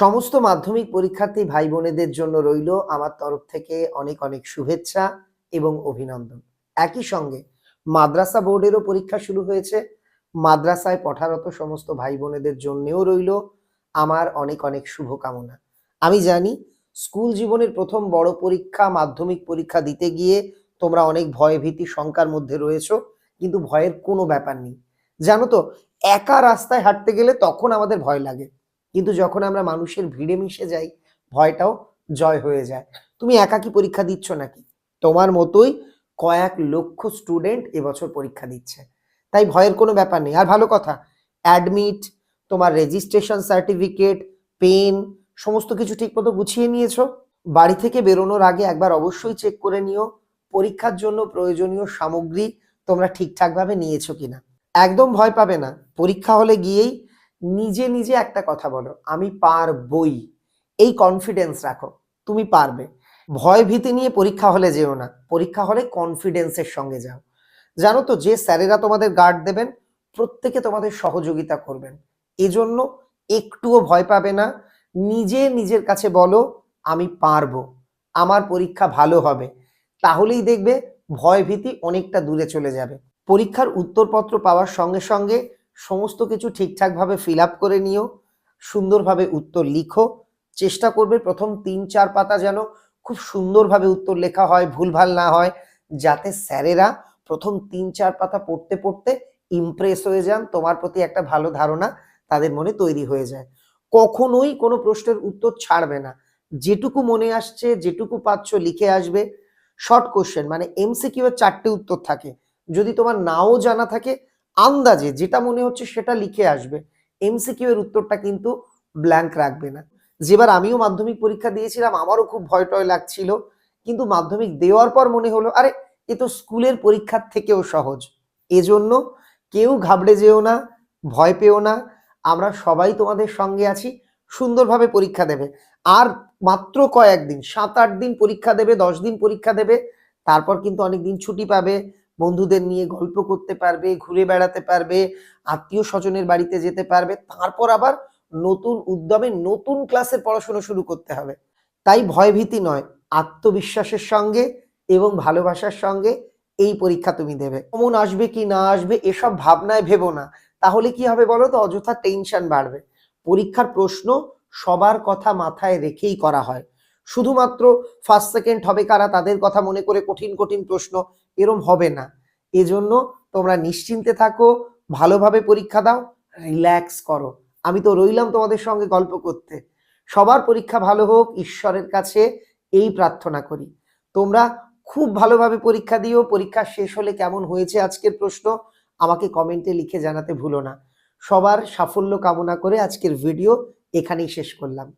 সমস্ত মাধ্যমিক পরীক্ষার্থী ভাই বোনেদের জন্য রইল আমার তরফ থেকে অনেক অনেক শুভেচ্ছা এবং অভিনন্দন। একই সঙ্গে মাদ্রাসা বোর্ডেরও পরীক্ষা শুরু হয়েছে। মাদ্রাসায় পঠারত সমস্ত ভাই বোনেদের জন্যেও রইল আমার অনেক অনেক শুভকামনা। আমি জানি স্কুল জীবনের প্রথম বড় পরীক্ষা, মাধ্যমিক পরীক্ষা দিতে গিয়ে তোমরা অনেক ভয় ভীতি শঙ্কার মধ্যে রয়েছ, কিন্তু ভয়ের কোনো ব্যাপার নেই। জানো তো, একা রাস্তায় হাঁটতে গেলে তখন আমাদের ভয় লাগে। কিন্তু যখন আমরা মানুষের ভিড়ে মিশে যাই, ভয়টাও জয় হয়ে যায়। তুমি একাকি পরীক্ষা দিচ্ছ নাকি? তোমার মতোই কয়েক লক্ষ স্টুডেন্ট এবছর পরীক্ষা দিচ্ছে। তাই ভয়ের কোনো ব্যাপার নেই। আর ভালো কথা অ্যাডমিট তোমার রেজিস্ট্রেশন সার্টিফিকেট পেন সমস্ত কিছু ঠিকমতো গুছিয়ে নিয়েছো। বাড়ি থেকে বেরোনোর আগে একবার অবশ্যই চেক করে নিও, পরীক্ষার জন্য প্রয়োজনীয় সামগ্রী তোমরা ঠিকঠাকভাবে নিয়েছো কিনা। একদম ভয় পাবে না। পরীক্ষা হলে গিয়েই নিজে নিজে একটা কথা বলো, আমি পারবই। এই কনফিডেন্স রাখো, তুমি পারবে। ভয় ভীতি নিয়ে পরীক্ষা হলে যেও না, পরীক্ষা হলে কনফিডেন্সের সঙ্গে যাও। জানো তো, যে স্যারেরা তোমাদের গার্ড দেবেন, প্রত্যেকে তোমাদের সহযোগিতা করবেন। এজন্য একটুও ভয় পাবে না, নিজে নিজের কাছে বলো, আমি পারব, আমার পরীক্ষা ভালো হবে। তাহলেই দেখবে, ভয় ভীতি অনেকটা দূরে চলে যাবে। পরীক্ষার উত্তরপত্র পাওয়ার সঙ্গে সঙ্গে সমস্ত কিছু ঠিকঠাকভাবে ফিল আপ করে নিও, সুন্দরভাবে উত্তর লিখো, চেষ্টা করবে প্রথম তিন চার পাতা যেন খুব সুন্দরভাবে উত্তর লেখা হয়, ভুলভাল না হয়, যাতে স্যারেরা প্রথম তিন চার পাতা পড়তে পড়তে ইমপ্রেস হয়ে যান, তোমার প্রতি একটা ভালো ধারণা তাদের মনে তৈরি হয়ে যায়। কখনোই কোনো প্রশ্নের উত্তর ছাড়বে না। যেটুকু মনে আসছে, যেটুকু পাচ্ছ লিখে আসবে। শর্ট কোশ্চেন মানে এমসিকিউ এর চারটে উত্তর থাকে। যদি তোমার নাও জানা থাকে আন্দাজে যেটা মনে হচ্ছে সেটা লিখে আসবে। এমসিকিউ এর উত্তরটা কিন্তু ব্ল্যাঙ্ক রাখবে না। যেবার আমিও মাধ্যমিক পরীক্ষা দিয়েছিলাম, আমারও খুব ভয় টয় লাগছিল। কিন্তু মাধ্যমিক দেওয়ার পর মনে হলো, আরে, এ তো স্কুলের পরীক্ষার থেকেও সহজ। এজন্য কেউ ঘাবড়ে যেও না, ভয় পেও না। আমরা সবাই তোমাদের সঙ্গে আছি, সুন্দরভাবে পরীক্ষা দেবে। আর মাত্র কয়েকদিন, সাত আট দিন পরীক্ষা দেবে, দশ দিন পরীক্ষা দেবে, তারপর কিন্তু অনেক দিন ছুটি পাবে। বন্ধুদের নিয়ে গল্প করতে পারবে, ঘুরে বেড়াতে পারবে, আত্মীয় স্বজনের বাড়িতে যেতে পারবে, তারপর আবার নতুন উদ্যমে নতুন ক্লাসের পড়াশোনা শুরু করতে হবে। তাই ভয়ভীতি নয়, আত্মবিশ্বাসের সঙ্গে এবং ভালোবাসার সঙ্গে এই পরীক্ষা তুমি দেবে। কমন আসবে কি না আসবে এসব ভাবনায় ভেবো না। তাহলে কি হবে বলো তো? অযথা টেনশন বাড়বে। পরীক্ষার প্রশ্ন সবার কথা মাথায় রেখেই করা হয়। শুধুমাত্র ফার্স্ট সেকেন্ড হবে কারা তাদের কথা মনে করে কঠিন কঠিন প্রশ্ন, এরম হবে না। এজন্য তোমরা নিশ্চিন্তে থাকো, ভালোভাবে পরীক্ষা দাও রিল্যাক্স করো। আমি তো রইলাম তোমাদের সঙ্গে গল্প করতে। সবার পরীক্ষা ভালো হোক, ঈশ্বরের কাছে এই প্রার্থনা করি। তোমরা খুব ভালোভাবে পরীক্ষা দিও, পরীক্ষা শেষ হলে কেমন হয়েছে আজকের প্রশ্ন, আমাকে কমেন্টে লিখে জানাতে ভুলো না। সবার সাফল্য কামনা করে আজকের ভিডিও এখানেই শেষ করলাম।